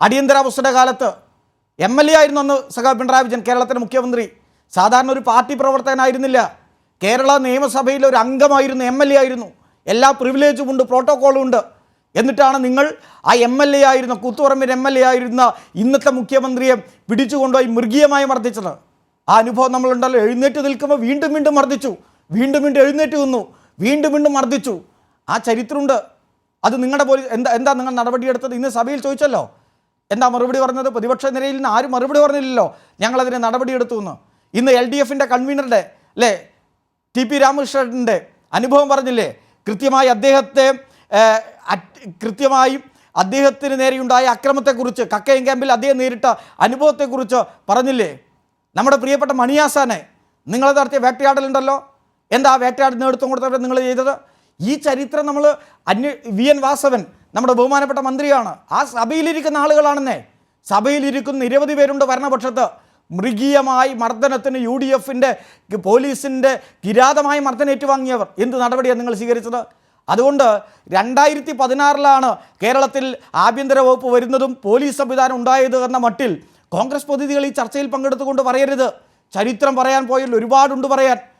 അടിയന്തരാവസ്ഥയുടെ കാലത്ത് M L A ആയിരുന്നു അന്ന് സഖാ പിണറായി വിജയൻ കേരളത്തിന്റെ മുഖ്യമന്ത്രി. സാധാരണ ഒരു പാർട്ടി പ്രവർത്തകനായിരുന്നില്ല. കേരള നിയമസഭയിലെ ഒരു അംഗമായിരുന്നു എം എൽ എ ആയിരുന്നു. എല്ലാ പ്രിവിലേജും ഉണ്ട് പ്രോട്ടോക്കോളും ഉണ്ട്. എന്നിട്ടാണ് നിങ്ങൾ ആ എം എൽ എ ആയിരുന്ന കൂത്തുപറമ്പിൽ എം എൽ എ ആയിരുന്ന ഇന്നത്തെ മുഖ്യമന്ത്രിയെ പിടിച്ചുകൊണ്ടുപോയി മൃഗീയമായി മർദ്ദിച്ചത്. ആ അനുഭവം നമ്മളുണ്ടല്ലോ. എഴുന്നേറ്റ് നിൽക്കുമ്പോൾ വീണ്ടും വീണ്ടും മർദ്ദിച്ചു. വീണ്ടും വീണ്ടും എഴുന്നേറ്റ് നിന്നു. വീണ്ടും വീണ്ടും മർദ്ദിച്ചു. ആ ചരിത്രമുണ്ട്. അത് നിങ്ങളുടെ പോലീസ് എന്താ എന്താ നിങ്ങൾ നടപടിയെടുത്തത്? ഇന്ന് സഭയിൽ ചോദിച്ചല്ലോ. എന്താ മറുപടി പറഞ്ഞത്? പ്രതിപക്ഷ നിരയിൽ നിന്ന് ആരും മറുപടി പറഞ്ഞില്ലല്ലോ. ഞങ്ങളതിന് നടപടിയെടുത്തു എന്ന് ഇന്ന് എൽ ഡി എഫിന്റെ കൺവീനറുടെ അല്ലേ? ടി പി രാമകൃഷ്ണന്റെ അനുഭവം പറഞ്ഞില്ലേ? കൃത്യമായി അദ്ദേഹത്തെ കൃത്യമായും അദ്ദേഹത്തിന് നേരെയുണ്ടായ അക്രമത്തെക്കുറിച്ച് കക്കയം ക്യാമ്പിൽ അദ്ദേഹം നേരിട്ട അനുഭവത്തെക്കുറിച്ച് പറഞ്ഞില്ലേ? നമ്മുടെ പ്രിയപ്പെട്ട മണിയാസാനെ നിങ്ങൾ നടത്തിയ വേട്ടയാടലുണ്ടല്ലോ? എന്താ വേട്ടയാടൽ നേതൃത്വം കൊടുത്തവരെ നിങ്ങൾ ചെയ്തത്? ഈ ചരിത്രം നമ്മൾ അന്വ വി എൻ വാസവൻ നമ്മുടെ ബഹുമാനപ്പെട്ട മന്ത്രിയാണ്. ആ സഭയിലിരിക്കുന്ന ആളുകളാണെന്നേ. സഭയിലിരിക്കുന്ന നിരവധി പേരുണ്ട് ഭരണപക്ഷത്ത്. മൃഗീയമായി മർദ്ദനത്തിന് യു ഡി എഫിന്റെ പോലീസിന്റെ കിരാതമായ മർദ്ദനം ഏറ്റുവാങ്ങിയവർ. എന്ത് നടപടിയാണ് നിങ്ങൾ സ്വീകരിച്ചത്? അതുകൊണ്ട് രണ്ടായിരത്തി പതിനാറിലാണ് കേരളത്തിൽ ആഭ്യന്തര വകുപ്പ് വരുന്നതും പോലീസ് സംവിധാനം ഉണ്ടായത് എന്ന മട്ടിൽ കോൺഗ്രസ് പ്രതിനിധികൾ ഈ ചർച്ചയിൽ പങ്കെടുത്തുകൊണ്ട് പറയരുത്. ചരിത്രം പറയാൻ പോയതിൽ ഒരുപാടുണ്ട് പറയാൻ.